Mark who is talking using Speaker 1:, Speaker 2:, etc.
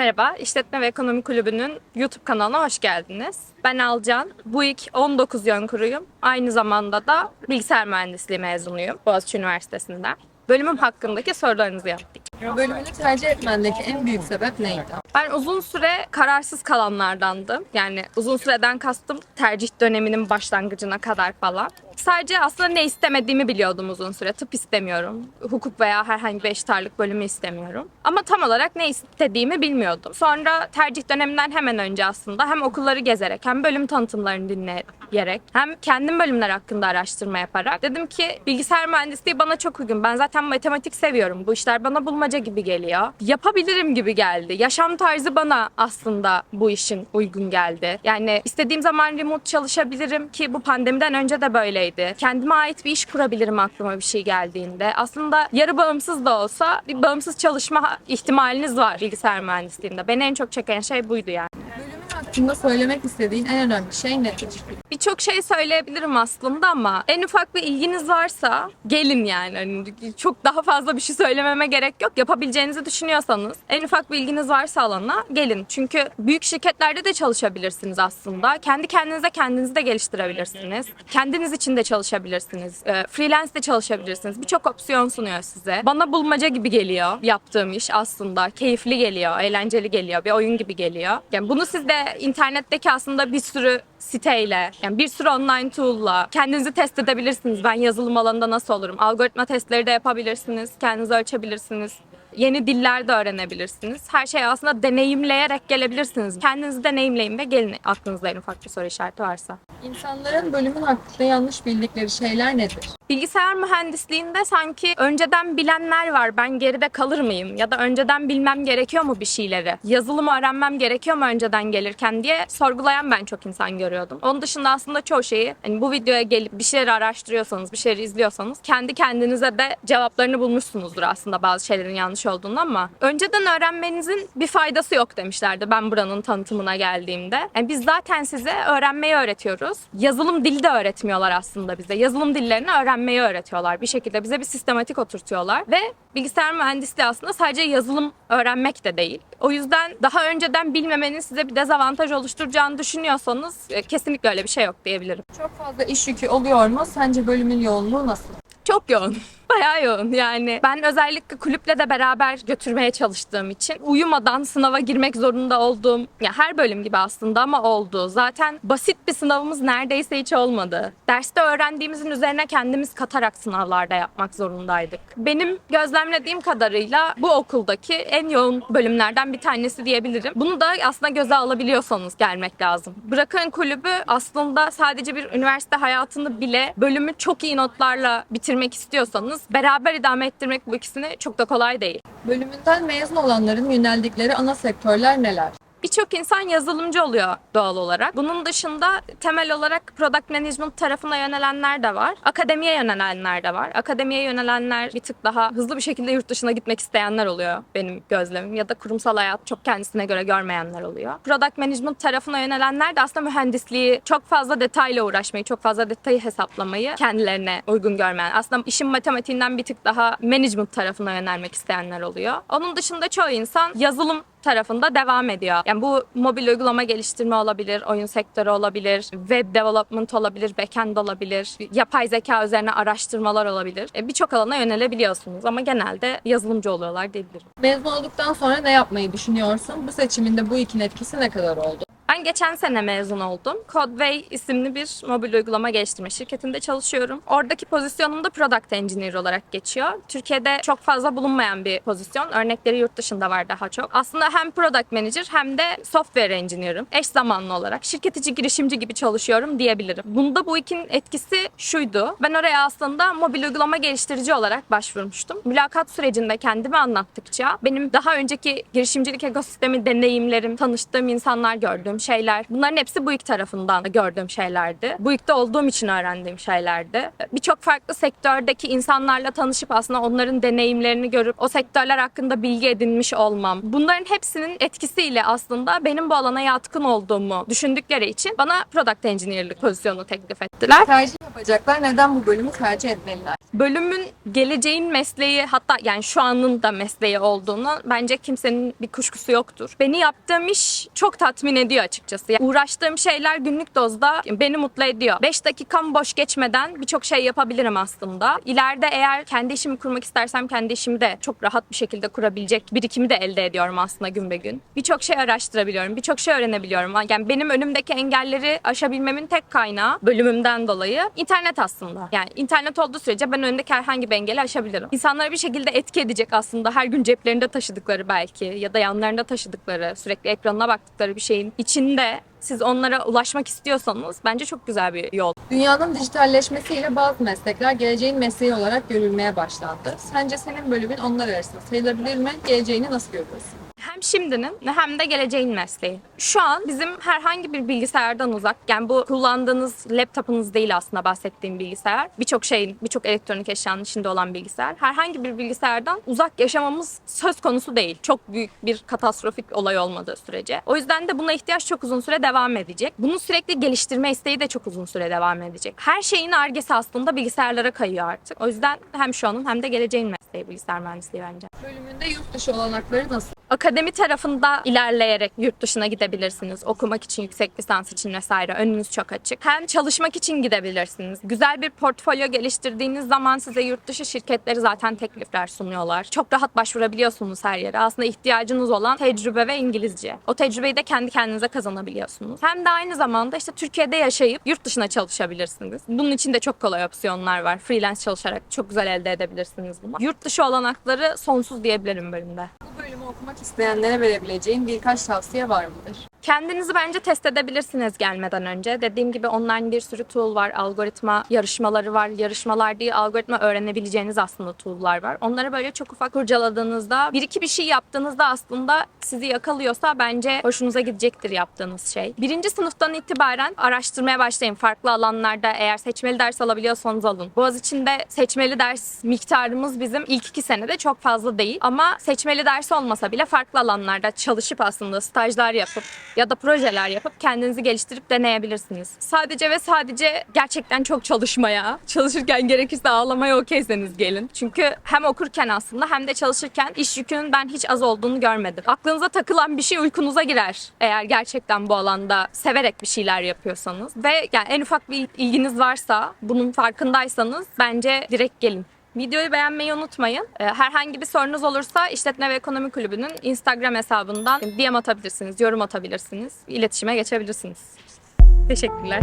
Speaker 1: Merhaba, İşletme ve Ekonomi Kulübü'nün YouTube kanalına hoş geldiniz. Ben Alcan, bu ilk 19 yön kuruyum. Aynı zamanda da bilgisayar mühendisliği mezunuyum Boğaziçi Üniversitesi'nden. Bölümüm hakkındaki sorularınızı yaptık.
Speaker 2: Bölümünü tercih etmendeki en büyük sebep neydi?
Speaker 1: Ben uzun süre kararsız kalanlardandım. Yani uzun süreden kastım tercih döneminin başlangıcına kadar falan. Sadece aslında ne istemediğimi biliyordum uzun süre. Tıp istemiyorum. Hukuk veya herhangi bir eşit ağırlık bölümü istemiyorum. Ama tam olarak ne istediğimi bilmiyordum. Sonra tercih döneminden hemen önce aslında hem okulları gezerek hem bölüm tanıtımlarını dinleyerek hem kendim bölümler hakkında araştırma yaparak dedim ki bilgisayar mühendisliği bana çok uygun. Ben zaten matematik seviyorum. Bu işler bana bulmaca gibi geliyor. Yapabilirim gibi geldi. Yaşam tarzı bana aslında bu işin uygun geldi. Yani istediğim zaman remote çalışabilirim ki bu pandemiden önce de böyleydi. Kendime ait bir iş kurabilirim aklıma bir şey geldiğinde. Aslında yarı bağımsız da olsa bir bağımsız çalışma ihtimaliniz var bilgisayar mühendisliğinde. Beni en çok çeken şey buydu yani.
Speaker 2: Hakkında söylemek istediğin en önemli şey nedir?
Speaker 1: Birçok şey söyleyebilirim aslında ama en ufak bir ilginiz varsa gelin yani. Hani çok daha fazla bir şey söylememe gerek yok. Yapabileceğinizi düşünüyorsanız en ufak bir ilginiz varsa alana gelin. Çünkü büyük şirketlerde de çalışabilirsiniz aslında. Kendi kendinize kendinizi de geliştirebilirsiniz. Kendiniz için de çalışabilirsiniz. E, freelance de çalışabilirsiniz. Birçok opsiyon sunuyor size. Bana bulmaca gibi geliyor yaptığım iş aslında. Keyifli geliyor, eğlenceli geliyor, bir oyun gibi geliyor. Yani bunu siz de internetteki aslında bir sürü siteyle, yani bir sürü online tool'la kendinizi test edebilirsiniz. Ben yazılım alanında nasıl olurum? Algoritma testleri de yapabilirsiniz. Kendinizi ölçebilirsiniz. Yeni diller de öğrenebilirsiniz. Her şeyi aslında deneyimleyerek gelebilirsiniz. Kendinizi deneyimleyin ve gelin aklınızda en ufak bir soru işareti varsa.
Speaker 2: İnsanların bölümün hakkında yanlış bildikleri şeyler nedir?
Speaker 1: Bilgisayar mühendisliğinde sanki önceden bilenler var. Ben geride kalır mıyım? Ya da önceden bilmem gerekiyor mu bir şeyleri? Yazılım öğrenmem gerekiyor mu önceden gelirken diye sorgulayan ben çok insan görüyordum. Onun dışında aslında çoğu şeyi hani bu videoya gelip bir şeyleri araştırıyorsanız, bir şeyleri izliyorsanız kendi kendinize de cevaplarını bulmuşsunuzdur aslında bazı şeylerin yanlış olduğunu ama önceden öğrenmenizin bir faydası yok demişlerdi ben buranın tanıtımına geldiğimde. Yani biz zaten size öğrenmeyi öğretiyoruz. Yazılım dili de öğretmiyorlar aslında bize. Yazılım dillerini öğrenmeyi öğretiyorlar. Bir şekilde bize bir sistematik oturtuyorlar ve bilgisayar mühendisliği aslında sadece yazılım öğrenmek de değil. O yüzden daha önceden bilmemenin size bir dezavantaj oluşturacağını düşünüyorsanız e, kesinlikle öyle bir şey yok diyebilirim.
Speaker 2: Çok fazla iş yükü oluyor mu? Sence bölümün yoğunluğu nasıl?
Speaker 1: Çok yoğun. Bayağı yoğun yani. Ben özellikle kulüple de beraber götürmeye çalıştığım için uyumadan sınava girmek zorunda olduğum, ya her bölüm gibi aslında ama oldu. Zaten basit bir sınavımız neredeyse hiç olmadı. Derste öğrendiğimizin üzerine kendimiz katarak sınavlarda yapmak zorundaydık. Benim gözlemlediğim kadarıyla bu okuldaki en yoğun bölümlerden bir tanesi diyebilirim. Bunu da aslında göze alabiliyorsanız gelmek lazım. Bırakın kulübü aslında sadece bir üniversite hayatını bile bölümü çok iyi notlarla bitirmek istiyorsanız beraber idame ettirmek bu ikisini çok da kolay değil.
Speaker 2: Bölümünden mezun olanların yöneldikleri ana sektörler neler?
Speaker 1: Birçok insan yazılımcı oluyor doğal olarak. Bunun dışında temel olarak product management tarafına yönelenler de var. Akademiye yönelenler de var. Akademiye yönelenler bir tık daha hızlı bir şekilde yurt dışına gitmek isteyenler oluyor benim gözlemim. Ya da kurumsal hayat çok kendisine göre görmeyenler oluyor. Product management tarafına yönelenler de aslında mühendisliği çok fazla detayla uğraşmayı, çok fazla detayı hesaplamayı kendilerine uygun görmeyen. Aslında işin matematiğinden bir tık daha management tarafına yönelmek isteyenler oluyor. Onun dışında çoğu insan yazılım tarafında devam ediyor. Yani bu mobil uygulama geliştirme olabilir, oyun sektörü olabilir, web development olabilir, backend olabilir, yapay zeka üzerine araştırmalar olabilir. E, Birçok alana yönelebiliyorsunuz ama genelde yazılımcı oluyorlar diyebilirim.
Speaker 2: Mezun olduktan sonra ne yapmayı düşünüyorsun? Bu seçiminde bu ikinin etkisi ne kadar oldu?
Speaker 1: Ben geçen sene mezun oldum. Codeway isimli bir mobil uygulama geliştirme şirketinde çalışıyorum. Oradaki pozisyonum da Product Engineer olarak geçiyor. Türkiye'de çok fazla bulunmayan bir pozisyon. Örnekleri yurt dışında var daha çok. Aslında hem Product Manager hem de Software Engineer'ım. Eş zamanlı olarak şirket içi girişimci gibi çalışıyorum diyebilirim. Bunda bu ikinin etkisi şuydu. Ben oraya aslında mobil uygulama geliştirici olarak başvurmuştum. Mülakat sürecinde kendimi anlattıkça benim daha önceki girişimcilik ekosistemi deneyimlerim, tanıştığım insanlar gördüğüm şeyler bunların hepsi bu ilk tarafından gördüğüm şeylerdi. Bu ilkte olduğum için öğrendiğim şeylerdi. Birçok farklı sektördeki insanlarla tanışıp aslında onların deneyimlerini görüp o sektörler hakkında bilgi edinmiş olmam. Bunların hepsinin etkisiyle aslında benim bu alana yatkın olduğumu düşündükleri için bana product engineer'lık pozisyonu teklif ettiler.
Speaker 2: Tercih yapacaklar. Neden bu bölümü tercih etmeliler?
Speaker 1: bölümün geleceğin mesleği hatta yani şu anın da mesleği olduğunu bence kimsenin bir kuşkusu yoktur. Beni yaptığım iş çok tatmin ediyor açıkçası. Yani uğraştığım şeyler günlük dozda beni mutlu ediyor. 5 dakikam boş geçmeden birçok şey yapabilirim aslında. İleride eğer kendi işimi kurmak istersem kendi işimi de çok rahat bir şekilde kurabilecek birikimi de elde ediyorum aslında gün be gün. Birçok şey araştırabiliyorum, birçok şey öğrenebiliyorum. Yani benim önümdeki engelleri aşabilmemin tek kaynağı bölümümden dolayı internet aslında. Yani internet olduğu sürece ben önündeki herhangi bir engeli aşabilirim. İnsanlara bir şekilde etki edecek aslında her gün ceplerinde taşıdıkları belki ya da yanlarında taşıdıkları, sürekli ekranına baktıkları bir şeyin içinde siz onlara ulaşmak istiyorsanız bence çok güzel bir yol.
Speaker 2: Dünyanın dijitalleşmesiyle bazı meslekler geleceğin mesleği olarak görülmeye başlandı. Sence senin bölümün onlar arasında sayılabilir mi? Geleceğini nasıl görüyorsun?
Speaker 1: Hem şimdinin hem de geleceğin mesleği. Şu an bizim herhangi bir bilgisayardan uzak, yani bu kullandığınız laptopunuz değil aslında bahsettiğim bilgisayar. Birçok şeyin, birçok elektronik eşyanın içinde olan bilgisayar. Herhangi bir bilgisayardan uzak yaşamamız söz konusu değil. Çok büyük bir katastrofik olay olmadığı sürece. O yüzden de buna ihtiyaç çok uzun süre devam edecek. Bunu sürekli geliştirme isteği de çok uzun süre devam edecek. Her şeyin argesi aslında bilgisayarlara kayıyor artık. O yüzden hem şu anın hem de geleceğin mesleği bilgisayar mühendisliği bence.
Speaker 2: Bölümünde yurt dışı olanakları nasıl?
Speaker 1: Akademi tarafında ilerleyerek yurt dışına gidebilirsiniz. Okumak için, yüksek lisans için vesaire önünüz çok açık. Hem çalışmak için gidebilirsiniz. Güzel bir portfolyo geliştirdiğiniz zaman size yurt dışı şirketleri zaten teklifler sunuyorlar. Çok rahat başvurabiliyorsunuz her yere. Aslında ihtiyacınız olan tecrübe ve İngilizce. O tecrübeyi de kendi kendinize kazanabiliyorsunuz. Hem de aynı zamanda işte Türkiye'de yaşayıp yurt dışına çalışabilirsiniz. Bunun için de çok kolay opsiyonlar var. Freelance çalışarak çok güzel elde edebilirsiniz bunu. Yurt dışı olanakları sonsuz diyebilirim bölümde.
Speaker 2: Okumak isteyenlere verebileceğin birkaç tavsiye var mıdır?
Speaker 1: Kendinizi bence test edebilirsiniz gelmeden önce. Dediğim gibi online bir sürü tool var. Algoritma yarışmaları var. Yarışmalar değil, algoritma öğrenebileceğiniz aslında tool'lar var. Onları böyle çok ufak kurcaladığınızda, bir iki bir şey yaptığınızda aslında sizi yakalıyorsa bence hoşunuza gidecektir yaptığınız şey. Birinci sınıftan itibaren araştırmaya başlayın. Farklı alanlarda eğer seçmeli ders alabiliyorsanız alın. Boğaziçi'nde seçmeli ders miktarımız bizim ilk iki senede çok fazla değil. Ama seçmeli ders olmasa bile farklı alanlarda çalışıp aslında stajlar yapıp ya da projeler yapıp kendinizi geliştirip deneyebilirsiniz. Sadece ve sadece gerçekten çok çalışmaya, çalışırken gerekirse ağlamaya okeyseniz gelin. Çünkü hem okurken aslında hem de çalışırken iş yükünün ben hiç az olduğunu görmedim. Aklınıza takılan bir şey uykunuza girer. Eğer gerçekten bu alanda severek bir şeyler yapıyorsanız ve yani en ufak bir ilginiz varsa, bunun farkındaysanız bence direkt gelin. Videoyu beğenmeyi unutmayın. Ee, Herhangi bir sorunuz olursa İşletme ve Ekonomi Kulübü'nün Instagram hesabından DM atabilirsiniz, yorum atabilirsiniz, iletişime geçebilirsiniz. Teşekkürler.